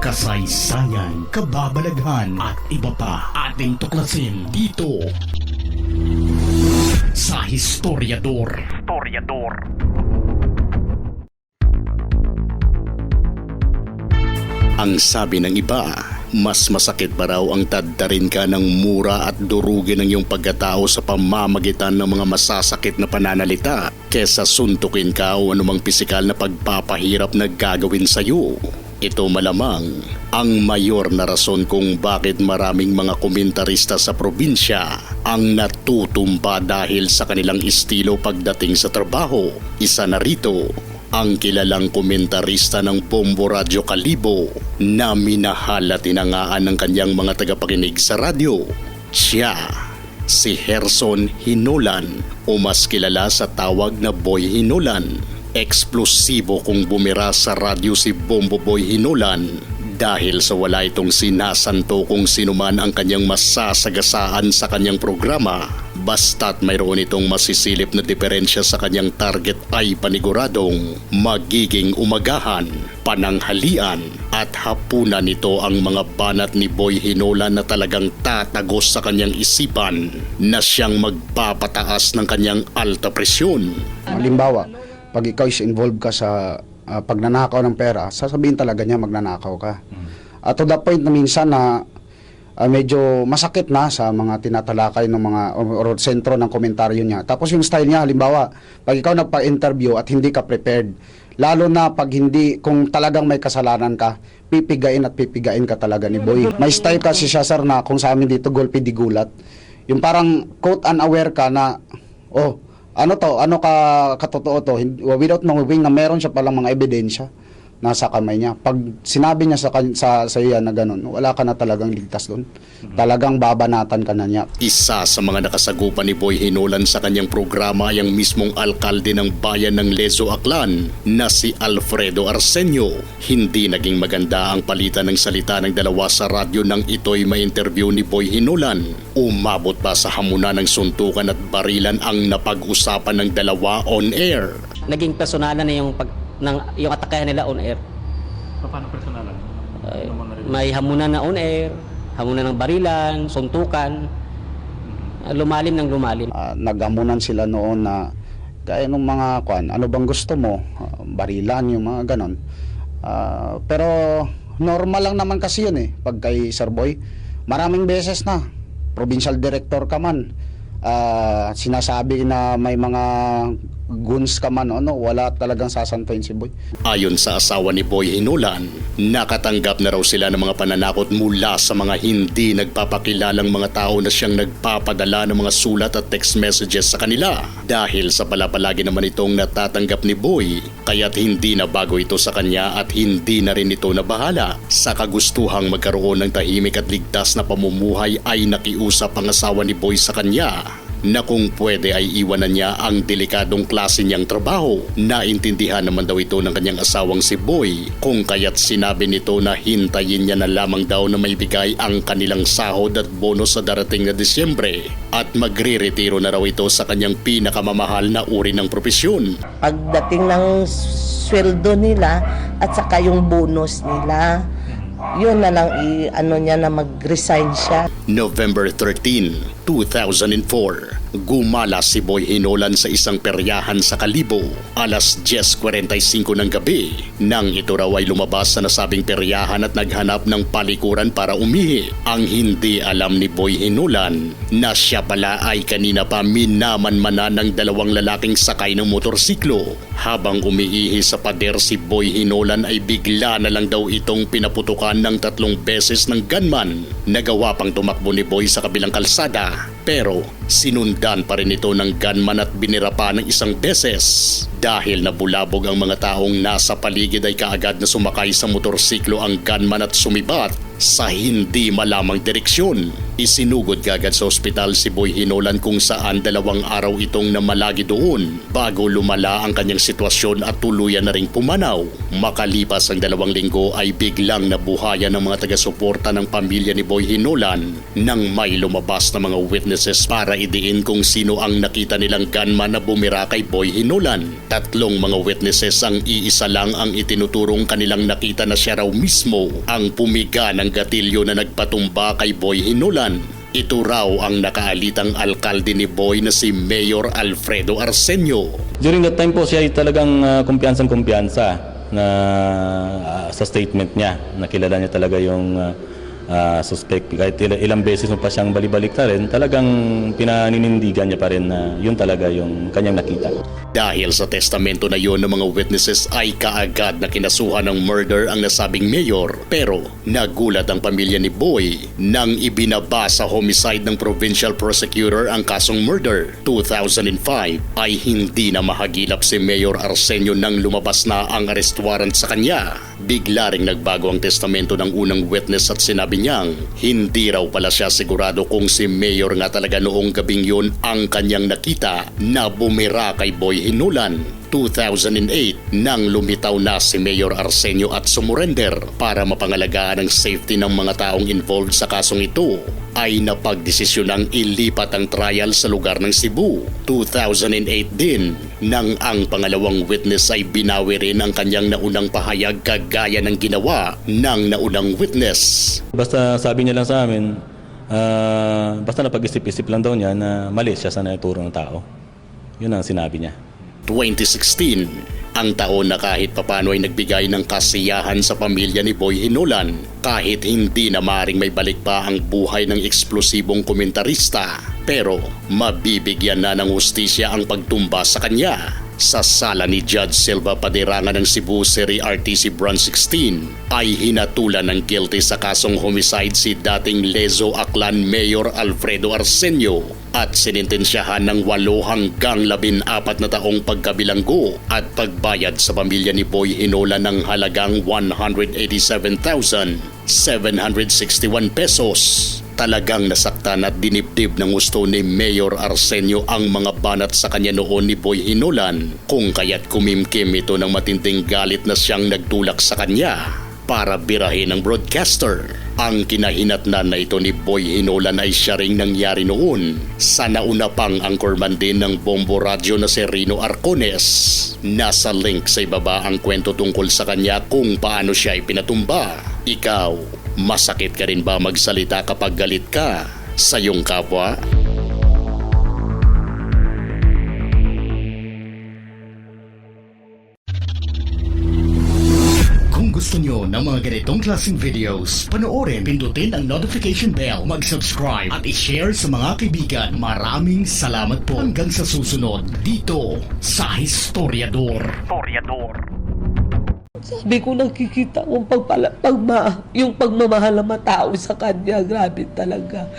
kasaysayan, kababalaghan at iba pa ating tuklasin dito sa Historiador. Historiador. Ang sabi ng iba, mas masakit ba raw ang tadtarin ka ng mura at durugin ng iyong pagkatao sa pamamagitan ng mga masasakit na pananalita kesa suntukin ka o anumang pisikal na pagpapahirap na gagawin sa iyo. Ito malamang ang mayor na rason kung bakit maraming mga komentarista sa probinsya ang natutumba dahil sa kanilang estilo pagdating sa trabaho. Isa na rito ang kilalang komentarista ng Bombo Radyo Kalibo na minahal at tinangaan ng kanyang mga tagapakinig sa radyo. Siya, si Herson Hinolan o mas kilala sa tawag na Boy Hinolan. Eksplosibo kung bumira sa radyo si Bombo Boy Hinolan dahil sa wala itong sinasanto kung sinuman ang kanyang masasagasaan sa kanyang programa basta't mayroon itong masisilip na diferensya sa kanyang target ay paniguradong magiging umagahan, pananghalian at hapunan nito ang mga banat ni Boy Hinola na talagang tatagos sa kanyang isipan na siyang magpapataas ng kanyang alta presyon. Halimbawa, pag ikaw is involved ka sa ah, pagnanakaw ng pera, sasabihin talaga niya magnanakaw ka. At to the point na minsan na ah, medyo masakit na sa mga tinatalakay ng mga or, or sentro ng komentaryo niya. Tapos yung style niya, halimbawa, pag ikaw nagpa-interview at hindi ka prepared, lalo na pag hindi, kung talagang may kasalanan ka, pipigain at pipigain ka talaga ni Boy. May style kasi siya, sir, na kung sa amin dito, golpe di gulat. Yung parang quote unaware ka na, oh, ano to, ano ka katotoo to, without knowing na meron siya palang mga ebidensya nasa kamay niya. Pag sinabi niya sa, kan- sa, sa iya na ganun, wala ka na talagang ligtas doon. Talagang babanatan ka na niya. Isa sa mga nakasagupan ni Boy Hinolan sa kanyang programa ay ang mismong alkalde ng bayan ng Lezo Aklan na si Alfredo Arsenio. Hindi naging maganda ang palitan ng salita ng dalawa sa radyo nang ito'y ma-interview ni Boy Hinolan. Umabot pa sa hamunan ng suntukan at barilan ang napag-usapan ng dalawa on air. naging personalan na yung pag ng yung atake nila on air. Paano personalan? Narinig? may hamunan na on air, hamunan ng barilan, suntukan. Ah, lumalim ng lumalim. Ah, nagamunan sila noon na kaya nung mga kwan, ano bang gusto mo? Barilan yung mga ganon. Ah, pero normal lang naman kasi yun eh. Pag kay Sir Boy, maraming beses na. Provincial director ka man. Ah, sinasabi na may mga goons ka man, ano, wala talagang sasantuin si Boy. Ayon sa asawa ni Boy Hinulan, nakatanggap na raw sila ng mga pananakot mula sa mga hindi nagpapakilalang mga tao na siyang nagpapadala ng mga sulat at text messages sa kanila. Dahil sa palapalagi naman itong natatanggap ni Boy, kaya't hindi na bago ito sa kanya at hindi na rin ito nabahala. Sa kagustuhang magkaroon ng tahimik at ligtas na pamumuhay ay nakiusap ang asawa ni Boy sa kanya na kung pwede ay iwanan niya ang delikadong klase niyang trabaho. Naintindihan naman daw ito ng kanyang asawang si Boy kung kaya't sinabi nito na hintayin niya na lamang daw na maibigay ang kanilang sahod at bonus sa darating na Disyembre at magre-retiro na raw ito sa kanyang pinakamamahal na uri ng propesyon. pagdating ng sweldo nila at saka yung bonus nila. Yun na lang i ano niya na mag-resign siya. November 13, 2004, gumala si Boy Hinolan sa isang peryahan sa Kalibo alas 10.45 ng gabi nang ito raw ay lumabas sa nasabing peryahan at naghanap ng palikuran para umihi. Ang hindi alam ni Boy Hinolan na siya pala ay kanina pa minamanmana ng dalawang lalaking sakay ng motorsiklo. Habang umiihi sa pader si Boy Hinolan ay bigla na lang daw itong pinaputukan ng tatlong beses ng gunman. Nagawa pang tumakbo ni Boy sa kabilang kalsada pero sinundan pa rin ito ng gunman at binira pa ng isang beses. Dahil nabulabog ang mga taong nasa paligid ay kaagad na sumakay sa motorsiklo ang gunman at sumibat sa hindi malamang direksyon. Isinugod kagad sa ospital si Boy Hinolan kung saan dalawang araw itong namalagi doon bago lumala ang kanyang sitwasyon at tuluyan na ring pumanaw. Makalipas ang dalawang linggo ay biglang nabuhayan ng mga taga-suporta ng pamilya ni Boy Hinolan nang may lumabas na mga witnesses para idiin kung sino ang nakita nilang gunman na bumira kay Boy Hinulan. Tatlong mga witnesses ang iisa lang ang itinuturong kanilang nakita na siya raw mismo ang pumiga ng gatilyo na nagpatumba kay Boy Hinulan. Ito raw ang nakaalitang alkalde ni Boy na si Mayor Alfredo Arsenio. During that time po siya ay talagang uh, kumpiyansang kumpiyansa na ah, sa statement niya. Nakilala niya talaga yung ah, ah, suspect. Kahit il- ilang beses mo pa siyang balibalik na rin, talagang pinaninindigan niya pa rin na yun talaga yung kanyang nakita. Dahil sa testamento na yon ng mga witnesses ay kaagad na kinasuhan ng murder ang nasabing mayor. Pero nagulat ang pamilya ni Boy nang ibinaba sa homicide ng provincial prosecutor ang kasong murder. 2005 ay hindi na mahagilap si Mayor Arsenio nang lumabas na ang arrest warrant sa kanya. Bigla ring nagbago ang testamento ng unang witness at sinabi niyang hindi raw pala siya sigurado kung si Mayor nga talaga noong gabing yun ang kanyang nakita na bumira kay Boy Hinulan. 2008 nang lumitaw na si Mayor Arsenio at sumurrender para mapangalagaan ang safety ng mga taong involved sa kasong ito ay napagdesisyonang ilipat ang trial sa lugar ng Cebu. 2008 din nang ang pangalawang witness ay binawi rin ang kanyang naunang pahayag kagaya ng ginawa ng naunang witness. Basta sabi niya lang sa amin, ah, basta napag-isip-isip lang daw niya na mali siya sa naituro ng tao. Yun ang sinabi niya. 2016, ang taon na kahit papano ay nagbigay ng kasiyahan sa pamilya ni Boy Hinulan kahit hindi na maring may balik pa ang buhay ng eksplosibong komentarista. Pero mabibigyan na ng hustisya ang pagtumba sa kanya. Sa sala ni Judge Silva Padirangan ng Cebu City RTC Branch 16 ay hinatulan ng guilty sa kasong homicide si dating Lezo Aklan Mayor Alfredo Arsenio at sinintensyahan ng 8 hanggang 14 na taong pagkabilanggo at pagbayad sa pamilya ni Boy Hinola ng halagang 187,761 pesos. Talagang nasaktan at dinibdib ng gusto ni Mayor Arsenio ang mga banat sa kanya noon ni Boy Hinolan kung kaya't kumimkim ito ng matinding galit na siyang nagtulak sa kanya para birahin ng broadcaster. Ang kinahinatnan na ito ni Boy Hinolan ay siya ring nangyari noon sa nauna pang anchorman din ng Bombo Radio na si Rino Arcones. Nasa link sa ibaba ang kwento tungkol sa kanya kung paano siya ay pinatumba. Ikaw, masakit ka rin ba magsalita kapag galit ka sa iyong kapwa? Kung gusto nyo ng mga ganitong klaseng videos, panoorin, pindutin ang notification bell, mag-subscribe at i-share sa mga kaibigan. Maraming salamat po hanggang sa susunod dito sa Historiador. Sabi ko nakikita kong pagpala, pagma, yung pagmamahal ng mga tao sa kanya, grabe talaga.